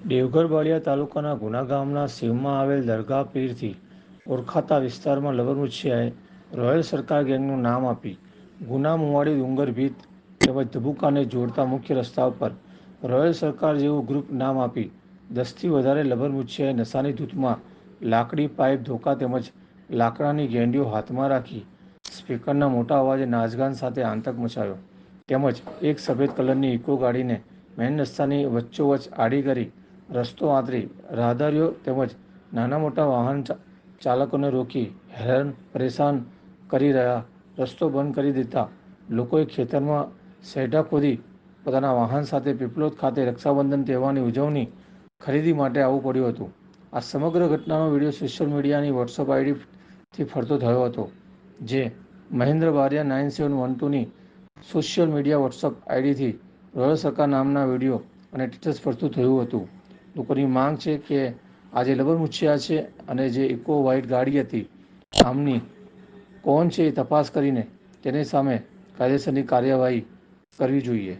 દેવગઢ બાળિયા તાલુકાના ગુના ગામના શિવમાં આવેલ દરગાહ પીરથી ઓળખાતા વિસ્તારમાં લવરમુછિયાએ રોયલ સરકાર ગેંગનું નામ આપી ગુના મુવાડી ડુંગર ભીત તેમજ ધબુકાને જોડતા મુખ્ય રસ્તા ઉપર રોયલ સરકાર જેવું ગ્રુપ નામ આપી દસથી વધારે લબરમુછિયાએ નશાની ધૂતમાં લાકડી, પાઇપ, ધોકા તેમજ લાકડાની ગેંડીઓ હાથમાં રાખી સ્પીકરના મોટા અવાજે નાચગાન સાથે આતંક મચાવ્યો. તેમજ એક સફેદ કલરની ઇકો ગાડીને મેન રસ્તાની વચ્ચોવચ્ચ આડી કરી રસ્તો આંતરી રાહદારીઓ તેમજ નાના મોટા વાહન ચાલકોને રોકી હેરાન, પરેશાન કરી રહ્યા. રસ્તો બંધ કરી દેતા લોકોએ ખેતરમાં સેઢા ખોદી પોતાના વાહન સાથે પીપલોદ ખાતે રક્ષાબંધન તહેવારની ઉજવણી ખરીદી માટે આવવું પડ્યું હતું. આ સમગ્ર ઘટનાનો વીડિયો સોશિયલ મીડિયાની વોટ્સઅપ આઈડીથી ફરતો થયો હતો, જે Mahendra Bariya nine seven one ટુની social media WhatsApp આઈડીથી રોયલ સરકાર નામના વીડિયો અને ટીચર્સ ફરતું થયું હતું. લોકોની માંગ છે કે આ જે લબરમુછિયા છે અને જે ઇકો વ્હાઇટ ગાડી હતી, આમની કોણ છે એ તપાસ કરીને તેની સામે કાયદેસરની કાર્યવાહી કરવી જોઈએ.